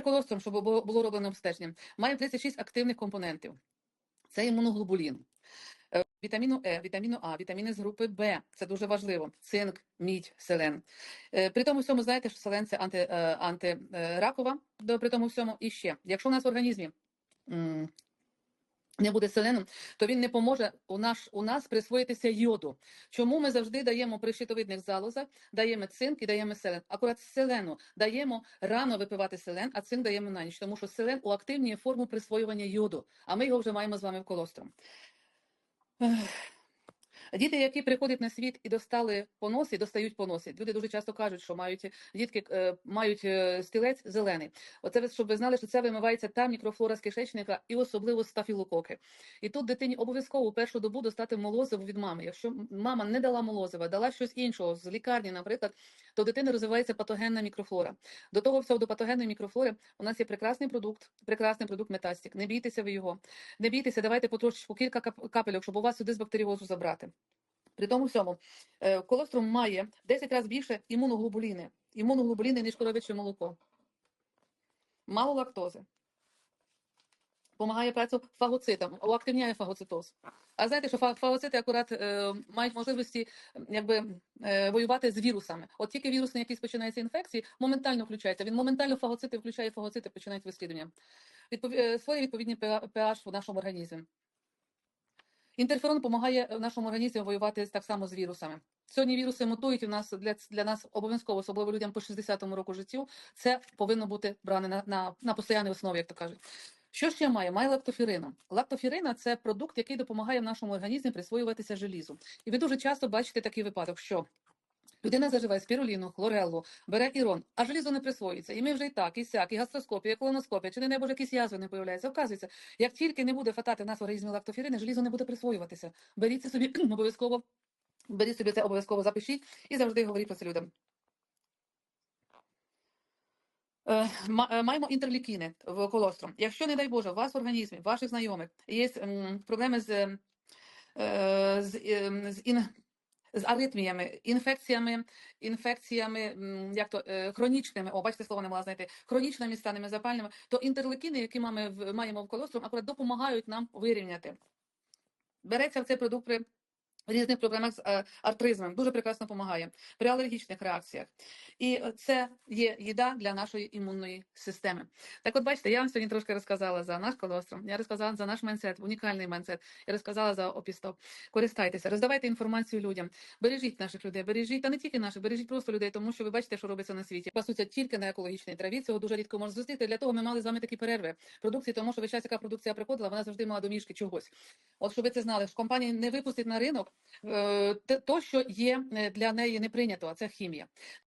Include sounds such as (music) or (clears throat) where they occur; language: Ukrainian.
колостром, щоб було роблено обстеження, має 36 активних компонентів. Це імуноглобулін, е, вітаміну Е, вітаміну А, вітаміни з групи Б. Це дуже важливо. Цинк, мідь, селен. Е, При тому всьому знаєте, що селен це анти, е, антиракова, при тому всьому і ще. Якщо у нас в організмі не буде селеном, то він не поможе у, наш, у нас присвоїтися йоду. Чому ми завжди даємо при щитовидних залозах, даємо цинк і даємо селен. Акурат селену даємо рано випивати селен, а цинк даємо на ніч, тому що селен уактивнює форму присвоювання йоду, а ми його вже маємо з вами в колостром. Діти, які приходять на світ і достали поноси, достають поноси. Люди дуже часто кажуть, що мають дітки е, мають е, стілець зелений. Оце щоб ви знали, що це вимивається та мікрофлора з кишечника і особливо стафілококи. І тут дитині обов'язково першу добу достати молозиво від мами. Якщо мама не дала молозива, дала щось іншого з лікарні, наприклад, то дитини розвивається патогенна мікрофлора. До того всього до патогенної мікрофлори у нас є прекрасний продукт, прекрасний продукт метастік. Не бійтеся ви його. Не бійтеся, давайте потрошечку кілька кап- капельок, щоб у вас сюди з бактеріозу забрати. При тому всьому е, колострум має 10 разів більше імуноглобуліни. Імуноглобуліни, ніж коров'яче молоко. Мало лактози. Помагає працю фагоцитам, уактивняє фагоцитоз. А знаєте, що фагоцити акурат е, мають можливості якби, е, воювати з вірусами. От тільки вірус на якийсь починається інфекції, моментально включається. Він моментально фагоцити включає фагоцити, починають вислідування. Відпов... е, Створює відповідний pH в нашому організмі. Інтерферон допомагає в нашому організмі воювати так само з вірусами. Сьогодні віруси мутують у нас для, для нас обов'язково, особливо людям по 60-му року життю. Це повинно бути бране на, на, на постійній основі, як то кажуть. Що ще має? Має лактофірину. Лактофірина це продукт, який допомагає в нашому організмі присвоюватися желізу. І ви дуже часто бачите такий випадок, що людина заживає спіруліну, хлореллу, бере ірон, а желізо не присвоюється. І ми вже і так, і сяк, і гастроскопія, і колоноскопія, чи не дай Боже, якісь язви не появляються. Оказується, як тільки не буде фатати нас в організмі лактофірини, желізо не буде присвоюватися. Беріть це собі (clears throat) обов'язково, беріть собі це обов'язково запишіть і завжди говоріть про це людям. Е, е, Маємо інтерлікіни в колостром. Якщо, не дай Боже, у вас в організмі, ваших знайомих є проблеми з, е, з, з, ін, з аритміями, інфекціями, інфекціями, як то е, хронічними, о, бачите, слово не могла знайти, хронічними станами запальними, то інтерлікіни, які в, маємо в колостром, акурат допомагають нам вирівняти. Береться в цей продукт при різних проблемах з е, артризмом, дуже прекрасно допомагає при алергічних реакціях. І е, це є їда для нашої імунної системи. Так от бачите, я вам сьогодні трошки розказала за наш колостром, я розказала за наш майндсет, унікальний майндсет, я розказала за опістоп. Користайтеся, роздавайте інформацію людям, бережіть наших людей, бережіть, та не тільки наших, бережіть просто людей, тому що ви бачите, що робиться на світі. Пасуться тільки на екологічній траві, цього дуже рідко можна зустріти. Для того ми мали з вами такі перерви продукції, тому що весь час, яка продукція приходила, вона завжди мала домішки чогось. От щоб ви це знали, що компанія не випустить на ринок то, що є е, для неї не прийнято, а це хімія.